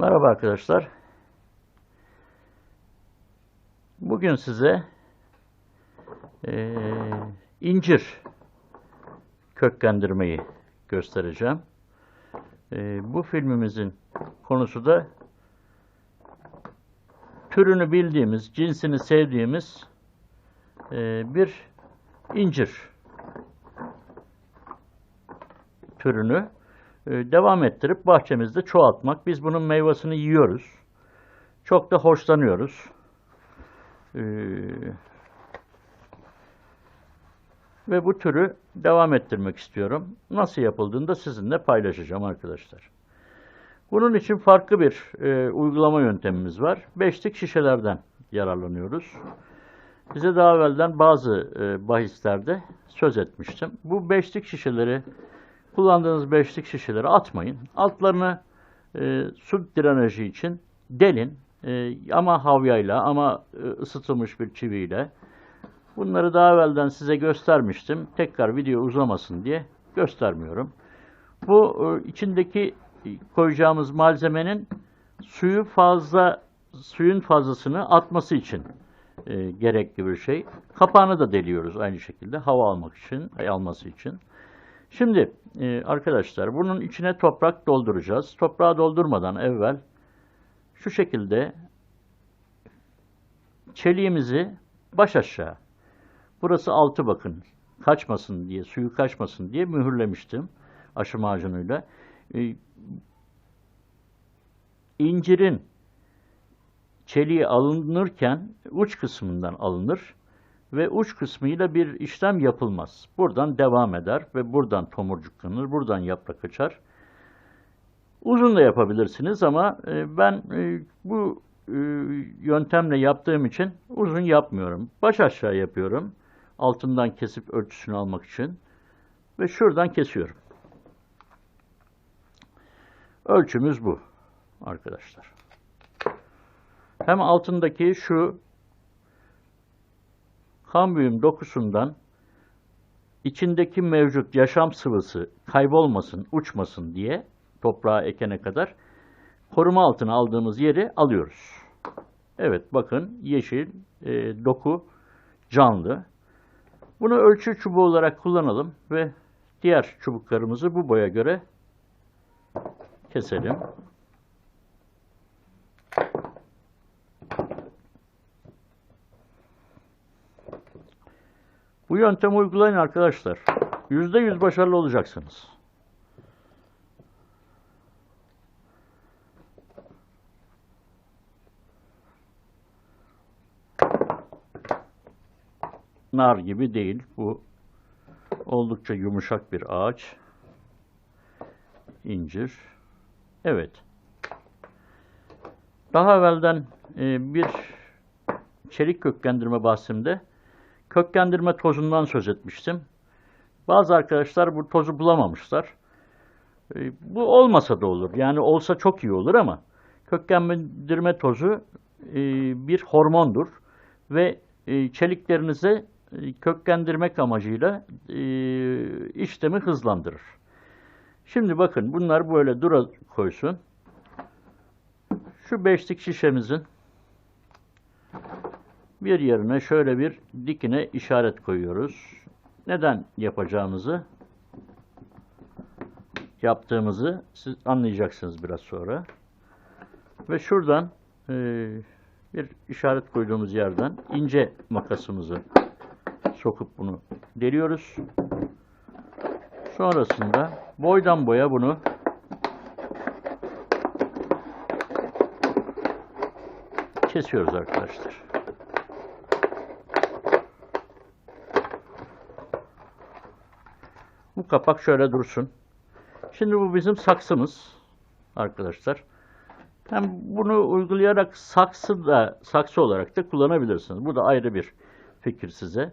Merhaba arkadaşlar. Bugün size eee, incir köklendirmeyi göstereceğim. Eee, bu filmimizin konusu da türünü bildiğimiz, cinsini sevdiğimiz eee, bir incir türünü e, devam ettirip bahçemizde çoğaltmak. Biz bunun meyvasını yiyoruz. Çok da hoşlanıyoruz. Ee, ve bu türü devam ettirmek istiyorum. Nasıl yapıldığını da sizinle paylaşacağım arkadaşlar. Bunun için farklı bir e, uygulama yöntemimiz var. Beşlik şişelerden yararlanıyoruz. Size daha evvelden bazı e, bahislerde söz etmiştim. Bu beşlik şişeleri kullandığınız beşlik şişeleri atmayın. Altlarını e, su drenajı için delin. E, ama havyayla ama e, ısıtılmış bir çiviyle. Bunları daha evvelden size göstermiştim. Tekrar video uzamasın diye göstermiyorum. Bu e, içindeki koyacağımız malzemenin suyu fazla suyun fazlasını atması için e, gerekli bir şey. Kapağını da deliyoruz aynı şekilde hava almak için, alması için. Şimdi e, arkadaşlar bunun içine toprak dolduracağız. Toprağı doldurmadan evvel şu şekilde çeliğimizi baş aşağı. Burası altı bakın. Kaçmasın diye, suyu kaçmasın diye mühürlemiştim aşı macunuyla. E, incirin çeliği alınırken uç kısmından alınır ve uç kısmıyla bir işlem yapılmaz. Buradan devam eder ve buradan tomurcuklanır, buradan yaprak açar. Uzun da yapabilirsiniz ama e, ben e, bu e, yöntemle yaptığım için uzun yapmıyorum. Baş aşağı yapıyorum. Altından kesip ölçüsünü almak için. Ve şuradan kesiyorum. Ölçümüz bu arkadaşlar. Hem altındaki şu kambiyum dokusundan içindeki mevcut yaşam sıvısı kaybolmasın, uçmasın diye toprağa ekene kadar koruma altına aldığımız yeri alıyoruz. Evet bakın yeşil e, doku canlı. Bunu ölçü çubuğu olarak kullanalım ve diğer çubuklarımızı bu boya göre keselim. Bu yöntemi uygulayın arkadaşlar. Yüzde yüz başarılı olacaksınız. Nar gibi değil. Bu oldukça yumuşak bir ağaç. İncir. Evet. Daha evvelden e, bir çelik köklendirme bahsimde köklendirme tozundan söz etmiştim. Bazı arkadaşlar bu tozu bulamamışlar. E, bu olmasa da olur. Yani olsa çok iyi olur ama köklendirme tozu e, bir hormondur ve e, çeliklerinize köklendirmek amacıyla işlemi hızlandırır. Şimdi bakın bunlar böyle dura koysun. Şu beşlik şişemizin bir yerine şöyle bir dikine işaret koyuyoruz. Neden yapacağımızı yaptığımızı siz anlayacaksınız biraz sonra. Ve şuradan e, bir işaret koyduğumuz yerden ince makasımızı sokup bunu deliyoruz. Sonrasında boydan boya bunu kesiyoruz arkadaşlar. Kapak şöyle dursun. Şimdi bu bizim saksımız arkadaşlar. Hem bunu uygulayarak saksı da saksı olarak da kullanabilirsiniz. Bu da ayrı bir fikir size.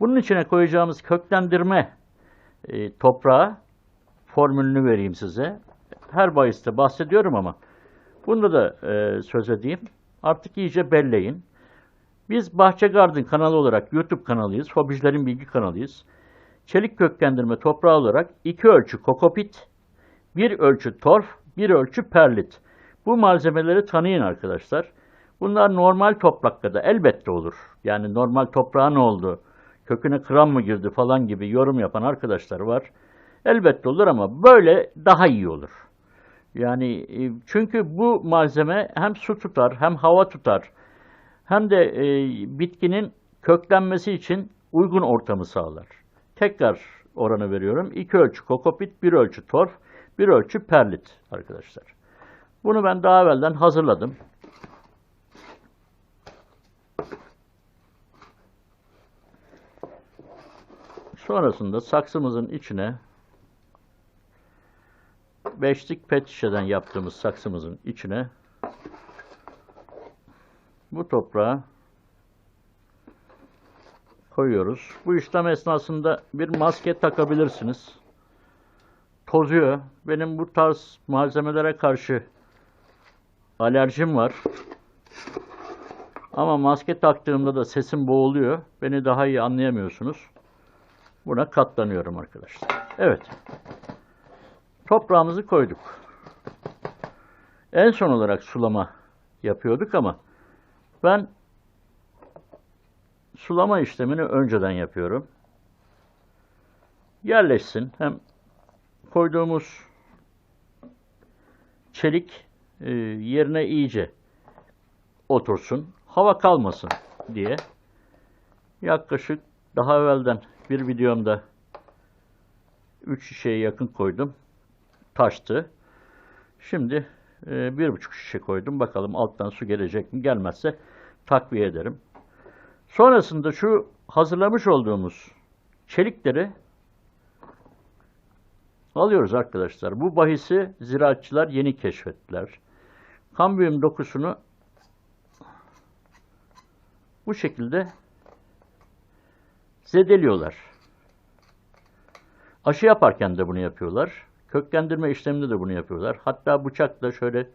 Bunun içine koyacağımız köklendirme e, toprağı formülünü vereyim size. Her bahiste bahsediyorum ama bunu da e, söz edeyim. Artık iyice belleyin. Biz Bahçe Garden kanalı olarak YouTube kanalıyız. Hobicilerin bilgi kanalıyız. Çelik köklendirme toprağı olarak iki ölçü kokopit, bir ölçü torf, bir ölçü perlit. Bu malzemeleri tanıyın arkadaşlar. Bunlar normal toprakta da elbette olur. Yani normal toprağa ne oldu? Köküne kıran mı girdi falan gibi yorum yapan arkadaşlar var. Elbette olur ama böyle daha iyi olur. Yani e, çünkü bu malzeme hem su tutar hem hava tutar hem de e, bitkinin köklenmesi için uygun ortamı sağlar. Tekrar oranı veriyorum. 2 ölçü kokopit, 1 ölçü torf, 1 ölçü perlit arkadaşlar. Bunu ben daha evvelden hazırladım. Sonrasında saksımızın içine beşlik pet şişeden yaptığımız saksımızın içine bu toprağı koyuyoruz. Bu işlem esnasında bir maske takabilirsiniz. Tozuyor. Benim bu tarz malzemelere karşı alerjim var. Ama maske taktığımda da sesim boğuluyor. Beni daha iyi anlayamıyorsunuz. Buna katlanıyorum arkadaşlar. Evet. Toprağımızı koyduk. En son olarak sulama yapıyorduk ama ben sulama işlemini önceden yapıyorum. Yerleşsin. Hem koyduğumuz çelik e, yerine iyice otursun. Hava kalmasın diye yaklaşık daha evvelden bir videomda 3 şişeye yakın koydum. Taştı. Şimdi e, bir buçuk şişe koydum. Bakalım alttan su gelecek mi? Gelmezse takviye ederim. Sonrasında şu hazırlamış olduğumuz çelikleri alıyoruz arkadaşlar. Bu bahisi ziraatçılar yeni keşfettiler. Kambiyum dokusunu bu şekilde zedeliyorlar. Aşı yaparken de bunu yapıyorlar. Köklendirme işleminde de bunu yapıyorlar. Hatta bıçakla şöyle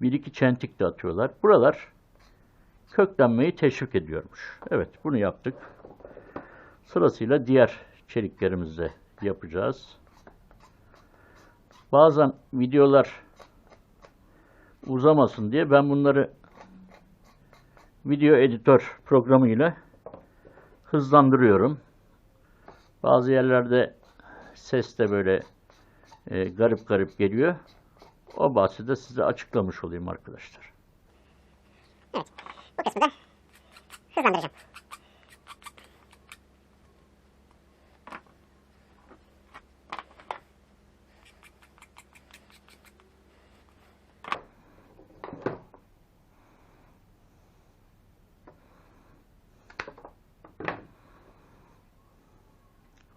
bir iki çentik de atıyorlar. Buralar köklenmeyi teşvik ediyormuş. Evet bunu yaptık. Sırasıyla diğer çeliklerimizde yapacağız. Bazen videolar uzamasın diye ben bunları video editör programıyla hızlandırıyorum. Bazı yerlerde ses de böyle e, garip garip geliyor. O bahsi de size açıklamış olayım arkadaşlar. Evet. Bu kısmı da hızlandıracağım.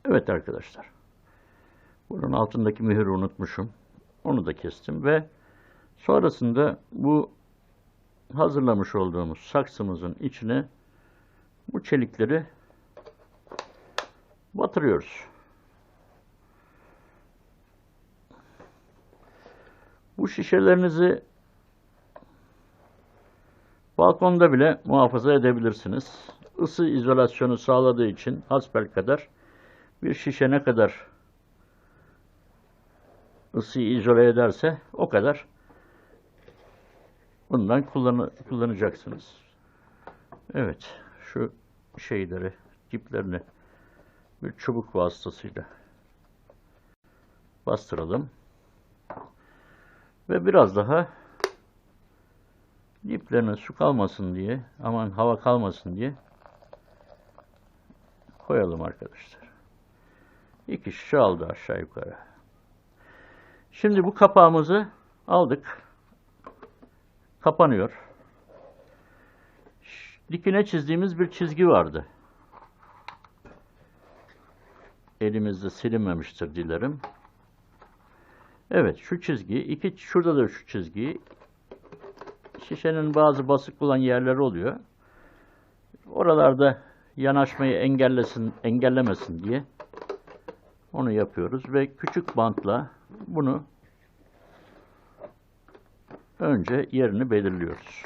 Evet arkadaşlar. Bunun altındaki mühürü unutmuşum. Onu da kestim ve sonrasında bu hazırlamış olduğumuz saksımızın içine bu çelikleri batırıyoruz. Bu şişelerinizi balkonda bile muhafaza edebilirsiniz. Isı izolasyonu sağladığı için hasbelkader bir şişe ne kadar ısıyı izole ederse o kadar bundan kullanı, kullanacaksınız. Evet, şu şeyleri, diplerini bir çubuk vasıtasıyla bastıralım. Ve biraz daha diplerine su kalmasın diye, aman hava kalmasın diye koyalım arkadaşlar. İki şişe aldı aşağı yukarı. Şimdi bu kapağımızı aldık. Kapanıyor. Dikine çizdiğimiz bir çizgi vardı. Elimizde silinmemiştir dilerim. Evet şu çizgi, iki şurada da şu çizgi. Şişenin bazı basık olan yerleri oluyor. Oralarda yanaşmayı engellesin, engellemesin diye onu yapıyoruz ve küçük bantla bunu önce yerini belirliyoruz.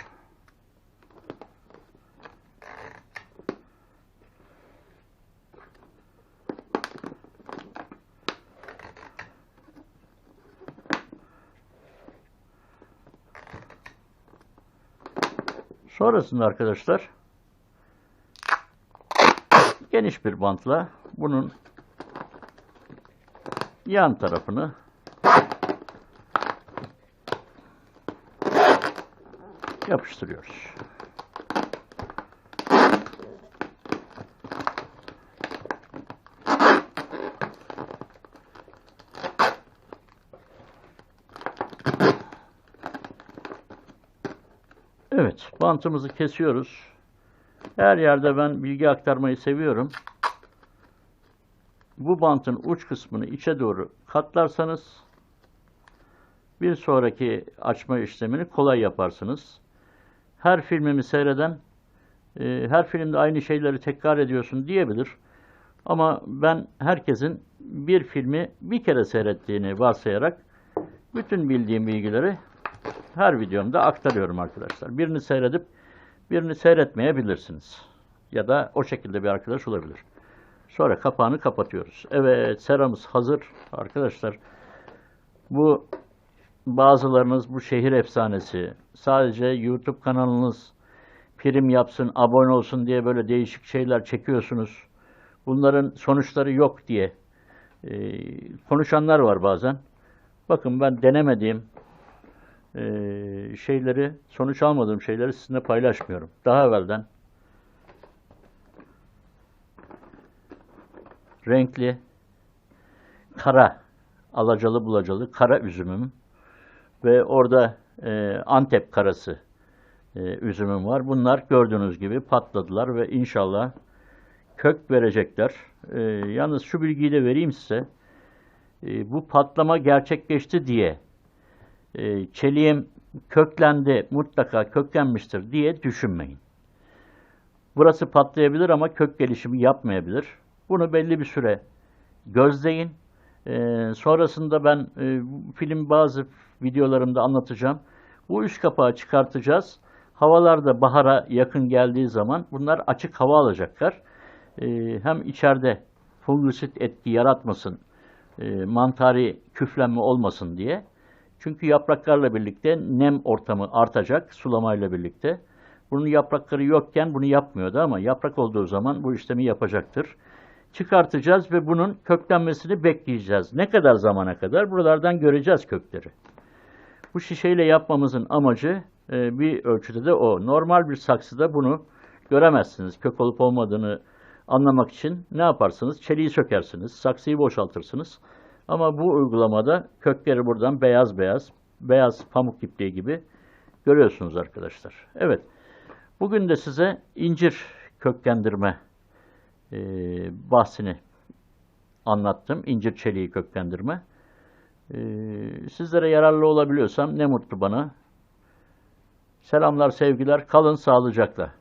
Sonrasında arkadaşlar geniş bir bantla bunun yan tarafını yapıştırıyoruz. Evet, bantımızı kesiyoruz. Her yerde ben bilgi aktarmayı seviyorum. Bu bantın uç kısmını içe doğru katlarsanız bir sonraki açma işlemini kolay yaparsınız. Her filmimi seyreden e, her filmde aynı şeyleri tekrar ediyorsun diyebilir. Ama ben herkesin bir filmi bir kere seyrettiğini varsayarak bütün bildiğim bilgileri her videomda aktarıyorum arkadaşlar. Birini seyredip birini seyretmeyebilirsiniz. Ya da o şekilde bir arkadaş olabilir. Sonra kapağını kapatıyoruz. Evet seramız hazır arkadaşlar. Bu bazılarınız bu şehir efsanesi sadece YouTube kanalınız prim yapsın, abone olsun diye böyle değişik şeyler çekiyorsunuz. Bunların sonuçları yok diye e, konuşanlar var bazen. Bakın ben denemediğim e, şeyleri, sonuç almadığım şeyleri sizinle paylaşmıyorum. Daha evvelden renkli, kara, alacalı bulacalı kara üzümüm ve orada e, Antep karası e, üzümüm var. Bunlar gördüğünüz gibi patladılar ve inşallah kök verecekler. E, yalnız şu bilgiyi de vereyim size. E, bu patlama gerçekleşti diye e, çeliğim köklendi, mutlaka köklenmiştir diye düşünmeyin. Burası patlayabilir ama kök gelişimi yapmayabilir. Bunu belli bir süre gözleyin. Ee, sonrasında ben e, film bazı videolarımda anlatacağım. Bu üst kapağı çıkartacağız. Havalarda bahara yakın geldiği zaman bunlar açık hava alacaklar. Ee, hem içeride fungisit etki yaratmasın, e, mantari küflenme olmasın diye. Çünkü yapraklarla birlikte nem ortamı artacak sulamayla birlikte. Bunun yaprakları yokken bunu yapmıyordu ama yaprak olduğu zaman bu işlemi yapacaktır. Çıkartacağız ve bunun köklenmesini bekleyeceğiz. Ne kadar zamana kadar? Buralardan göreceğiz kökleri. Bu şişeyle yapmamızın amacı e, bir ölçüde de o. Normal bir saksıda bunu göremezsiniz. Kök olup olmadığını anlamak için ne yaparsınız? Çeliği sökersiniz, saksıyı boşaltırsınız. Ama bu uygulamada kökleri buradan beyaz beyaz, beyaz pamuk ipliği gibi görüyorsunuz arkadaşlar. Evet, bugün de size incir köklendirme e, bahsini anlattım. İncir çeliği köklendirme. E, sizlere yararlı olabiliyorsam ne mutlu bana. Selamlar, sevgiler, kalın sağlıcakla.